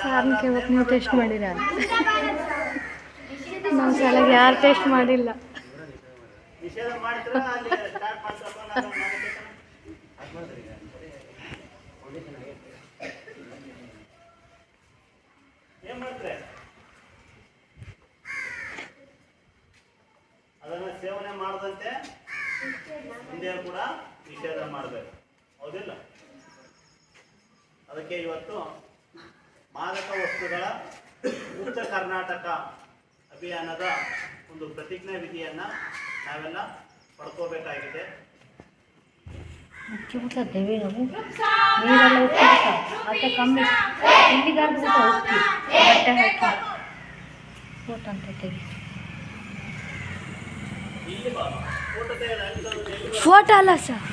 ಸಾರ್ನ ಕೇಳ್ಬೇಕು ನೀವು ಟೇಸ್ಟ್ ಮಾಡಿರ ನಾವು ಸಲಾಗಿ ಯಾರು ಟೇಸ್ಟ್ ಮಾಡಿಲ್ಲ. ಮಾಡ್ತಾರೆ ಅದನ್ನ ಸೇವನೆ ಮಾಡದಂತೆ ಮುಂದೆ ಕೂಡ ನಿಷೇಧ ಮಾಡಬೇಕು. ಹೌದಿಲ್ಲ? ಅದಕ್ಕೆ ಇವತ್ತು ಮಾದಕ ವಸ್ತುಗಳ ಮುಕ್ತ ಕರ್ನಾಟಕ ಅಭಿಯಾನದ ಒಂದು ಪ್ರತಿಜ್ಞಾ ವಿಧಿಯನ್ನ ನಾವೆಲ್ಲ ಪಡ್ಕೋಬೇಕಾಗಿದೆ. ಮುಚ್ಚಿಬಿಟ್ಟದ್ದೇವೆ ನಾವು ನೀರೆಲ್ಲ ಉಪ್ಪಿಡ್ತಾವ ಮತ್ತೆ ಕಮ್ಮಿ ಇಲ್ಲಿಗಾರ ಊಟ ಉಪ್ಪಿ ಬಟ್ಟೆ ಹಾಕಿ ಊಟ ಅಂತೈತೀವಿ ಇಲ್ಲಿ ಬಾ ಫೋಟೋ ತೆಗೆದು ಅಲ್ಲಿ ತಂದು ಎಲ್ಲಿ ಫೋಟೋ ಅಲ್ಲ ಸರ್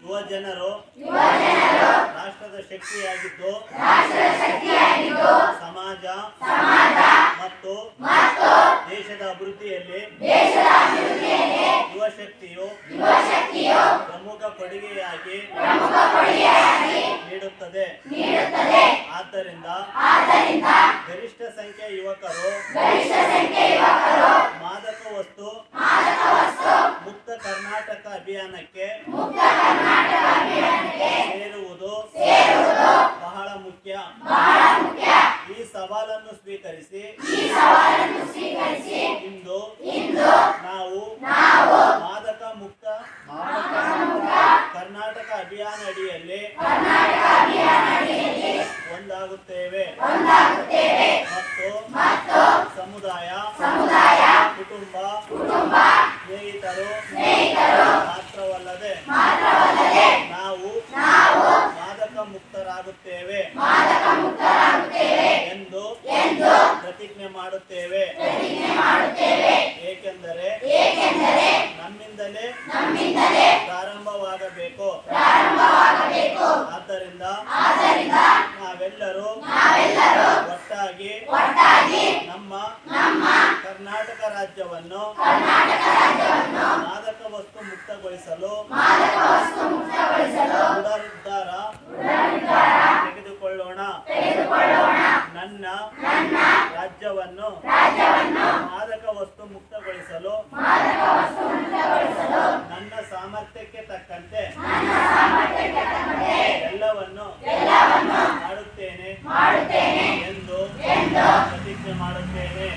ಯುವ ಜನರು ರಾಷ್ಟ್ರದ ಶಕ್ತಿಯಾಗಿದ್ದು ಸಮಾಜ ಮತ್ತು ದೇಶದ ಅಭಿವೃದ್ಧಿಯಲ್ಲಿ ಯುವ ಶಕ್ತಿಯು ಪ್ರಮುಖ ಕೊಡುಗೆಯಾಗಿ ನೀಡುತ್ತದೆ. ಆದ್ದರಿಂದ ಗರಿಷ್ಠ ಸಂಖ್ಯೆ ಯುವಕರು ಗರಿಷ್ಠ ಸಂಖ್ಯೆಯ ಯುವಕರು ಮಾದಕ ವಸ್ತು ಮಾದಕ ವಸ್ತು ಮುಕ್ತ ಕರ್ನಾಟಕ ಅಭಿಯಾನಕ್ಕೆ ಮುಕ್ತ ಕರ್ನಾಟಕ ಅಭಿಯಾನಕ್ಕೆ ಸೇರುವುದು ಬಹಳ ಮುಖ್ಯ. ಬಹಳ ಮುಖ್ಯ. ಈ ಸವಾಲನ್ನು ಸ್ವೀಕರಿಸಿ ಈ ಸವಾಲನ್ನು ಸ್ವೀಕರಿಸಿ ಇಂದು ನಾವು ನಾವು ಮಾದಕ ಮುಕ್ತ ಕರ್ನಾಟಕ ಅಭಿಯಾನ ಅಡಿಯಲ್ಲಿ ಒಂದಾಗುತ್ತೇವೆ. ಮತ್ತು ಮತ್ತು ಸಮುದಾಯ ಸಮುದಾಯ ಕುಟುಂಬ ಕುಟುಂಬ ಸ್ನೇಹಿತರು ಮಾತ್ರವಲ್ಲದೆ ಮಾತ್ರವಲ್ಲದೆ ನಾವು ನಾವು ಮಾದಕ ಮುಕ್ತರಾಗುತ್ತೇವೆ ಮಾದಕ ಮುಕ್ತರಾಗುತ್ತೇವೆ ಎಂದು ಎಂದು ಪ್ರತಿಜ್ಞೆ ಮಾಡುತ್ತೇವೆ. ಏಕೆಂದರೆ ನಮ್ಮಿಂದಲೇ ಕರ್ನಾಟಕ ರಾಜ್ಯವನ್ನು ಮಾದಕ ವಸ್ತು ಮುಕ್ತಗೊಳಿಸಲು ಪುನರುದ್ಧಾರ ತೆಗೆದುಕೊಳ್ಳೋಣ. ನನ್ನ ರಾಜ್ಯವನ್ನು ಮಾದಕ ವಸ್ತು ಮುಕ್ತಗೊಳಿಸಲು ನನ್ನ ಸಾಮರ್ಥ್ಯಕ್ಕೆ ತಕ್ಕಂತೆ ಎಲ್ಲವನ್ನು ಮಾಡುತ್ತೇನೆ ಎಂದು ಪ್ರತಿಜ್ಞೆ ಮಾಡುತ್ತೇನೆ.